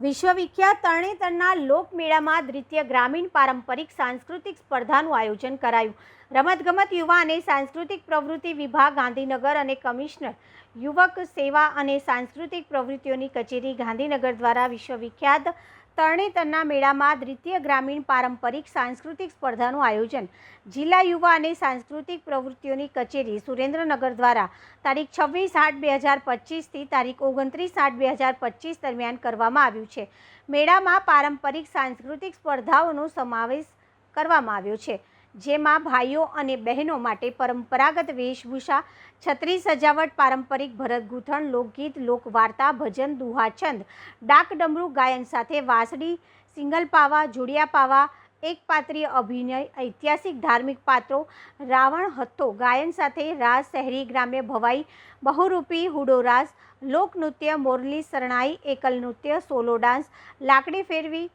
વિશ્વવિખ્યાત તરણેતરના લોકમેળામાં દ્વિતીય ગ્રામીણ પારંપરિક સાંસ્કૃતિક સ્પર્ધાનું આયોજન કરાયું. રમતગમત યુવા અને સાંસ્કૃતિક પ્રવૃત્તિ વિભાગ, ગાંધીનગર અને કમિશનર, યુવક સેવા અને સાંસ્કૃતિક પ્રવૃત્તિઓની કચેરી ગાંધીનગર દ્વારા વિશ્વવિખ્યાત તરણેતરના મેળામાં દ્વિતીય ગ્રામીણ પારંપરિક સાંસ્કૃતિક સ્પર્ધાનું આયોજન. જિલ્લા યુવા અને સાંસ્કૃતિક પ્રવૃત્તિઓની કચેરી સુરેન્દ્રનગર દ્વારા તારીખ છવ્વીસ આઠ બે હજાર પચીસથી તારીખ ઓગણત્રીસ આઠ બે હજાર પચીસ દરમિયાન કરવામાં આવ્યું છે. મેળામાં પારંપરિક સાંસ્કૃતિક સ્પર્ધાઓનો સમાવેશ કરવામાં આવ્યો છે. જેમાં ભાઈઓ અને બહેનો માટે પરંપરાગત વેશભૂષા છત્રી સજાવટ, પારંપરિક ભરત ગૂંથણ, લોકગીત, લોકવાર્તા, ભજન, દુહાછંદ, ડાક ડમરૂ ગાયન સાથે વાંસળી, સિંગલ પાવા, જોડિયા પાવા એકપાત્રીય અભિનય, ઐતિહાસિક ધાર્મિક પાત્રો, રાવણ હથ્થો ગાયન સાથે રાસ શહેરી ગ્રામ્ય ભવાઈ, બહુરૂપી હુડો રાસ, લોકનૃત્ય, મોરલી શરણાઈ એકલ નૃત્ય સોલો ડાન્સ, લાકડી ફેરવી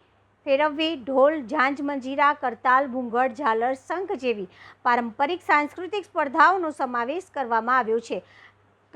ફેરવવી, ઢોલ, ઝાંઝ, મંજીરા, કરતાલ, ભૂંગળ, ઝાલર, શંખ જેવી પારંપરિક સાંસ્કૃતિક સ્પર્ધાઓનો સમાવેશ કરવામાં આવ્યો છે.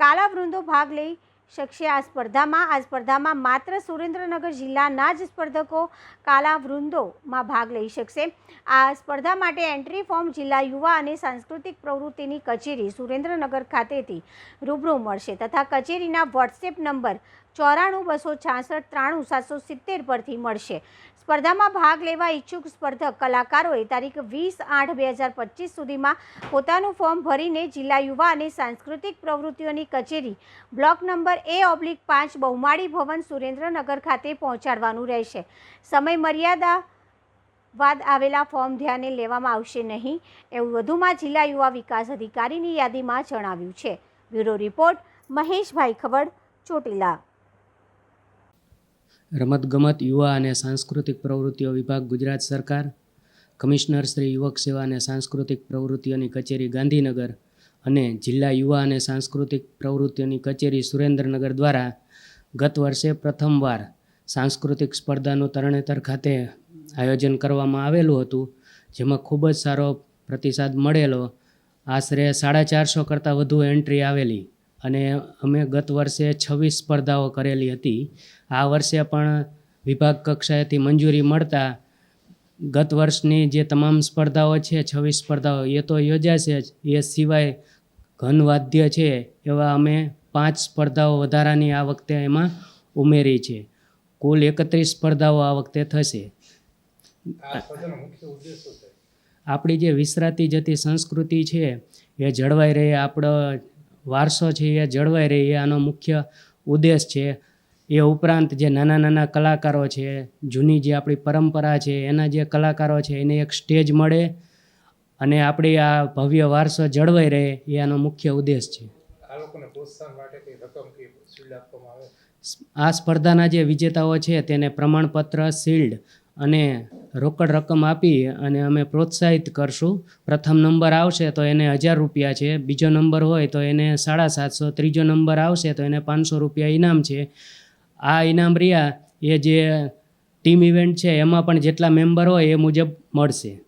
કાલાવૃંદો ભાગ લઈ શકશે આ સ્પર્ધામાં આ સ્પર્ધામાં માત્ર સુરેન્દ્રનગર જિલ્લાના જ સ્પર્ધકો કાલાવૃંદોમાં ભાગ લઈ શકશે. આ સ્પર્ધા માટે એન્ટ્રી ફોર્મ જિલ્લા યુવા અને સાંસ્કૃતિક પ્રવૃત્તિની કચેરી સુરેન્દ્રનગર ખાતેથી રૂબરૂ મળશે તથા કચેરીના વોટ્સએપ નંબર ચોરાણું બસો છાસઠ ત્રાણું સાતસો સિત્તેર પરથી મળશે. સ્પર્ધામાં ભાગ લેવા ઈચ્છુક સ્પર્ધક કલાકારોએ તારીખ વીસ આઠ બે હજાર પચીસ સુધીમાં પોતાનું ફોર્મ ભરીને જિલ્લા યુવા અને સાંસ્કૃતિક પ્રવૃત્તિઓની કચેરી બ્લોક નંબર એ ઓબ્લિક પાંચ બહુમાળી ભવન સુરેન્દ્રનગર ખાતે પહોંચાડવાનું રહેશે. સમય મર્યાદા બાદ આવેલા ફોર્મ ધ્યાને લેવામાં આવશે નહીં, એવું વધુમાં જિલ્લા યુવા વિકાસ અધિકારીની યાદીમાં જણાવ્યું છે. Bureau report, Maheshbhai Khabad Chotila. રમતગમત, યુવા અને સાંસ્કૃતિક પ્રવૃત્તિઓ વિભાગ, ગુજરાત સરકાર, કમિશનર શ્રી યુવક સેવા અને સાંસ્કૃતિક પ્રવૃત્તિઓની કચેરી ગાંધીનગર અને જિલ્લા યુવા અને સાંસ્કૃતિક પ્રવૃત્તિઓની કચેરી સુરેન્દ્રનગર દ્વારા ગત વર્ષે પ્રથમવાર સાંસ્કૃતિક સ્પર્ધાનું તરણેતર ખાતે આયોજન કરવામાં આવેલું હતું, જેમાં ખૂબ જ સારો પ્રતિસાદ મળેલો. આશરે સાડા ચારસો કરતાં વધુ એન્ટ્રી આવેલી અને અમે ગત વર્ષે છવ્વીસ સ્પર્ધાઓ કરેલી હતી. આ વર્ષે પણ વિભાગ કક્ષાએથી મંજૂરી મળતા ગત વર્ષની જે તમામ સ્પર્ધાઓ છે છવ્વીસ સ્પર્ધાઓ એ તો યોજાશે જ. એ સિવાય ઘનવાદ્ય છે એવા અમે પાંચ સ્પર્ધાઓ વધારાની આ વખતે એમાં ઉમેરી છે. કુલ એકત્રીસ સ્પર્ધાઓ આ વખતે થશે. આપણી જે વિસરાતી જતી સંસ્કૃતિ છે એ જળવાઈ રહે આપણો વારસો છે એ જળવાઈ રહે એ આનો મુખ્ય ઉદ્દેશ છે. એ ઉપરાંત જે નાના નાના કલાકારો છે જૂની જે આપણી પરંપરા છે એના જે કલાકારો છે એને એક સ્ટેજ મળે અને આપણી આ ભવ્ય વારસો જળવાઈ રહે એ આનો મુખ્ય ઉદ્દેશ છે. આ સ્પર્ધાના જે વિજેતાઓ છે તેને પ્રમાણપત્ર શિલ્ડ અને રોકડ રકમ આપી અને અમે પ્રોત્સાહિત કરશું. પ્રથમ નંબર આવશે તો એને હજાર રૂપિયા છે બીજો નંબર હોય તો એને સાડા સાતસો ત્રીજો નંબર આવશે તો એને પાંચસો રૂપિયા ઇનામ છે. આ ઇનામ રહ્યા, એ જે ટીમ ઇવેન્ટ છે, એમાં પણ જેટલા મેમ્બર હોય એ મુજબ મળશે.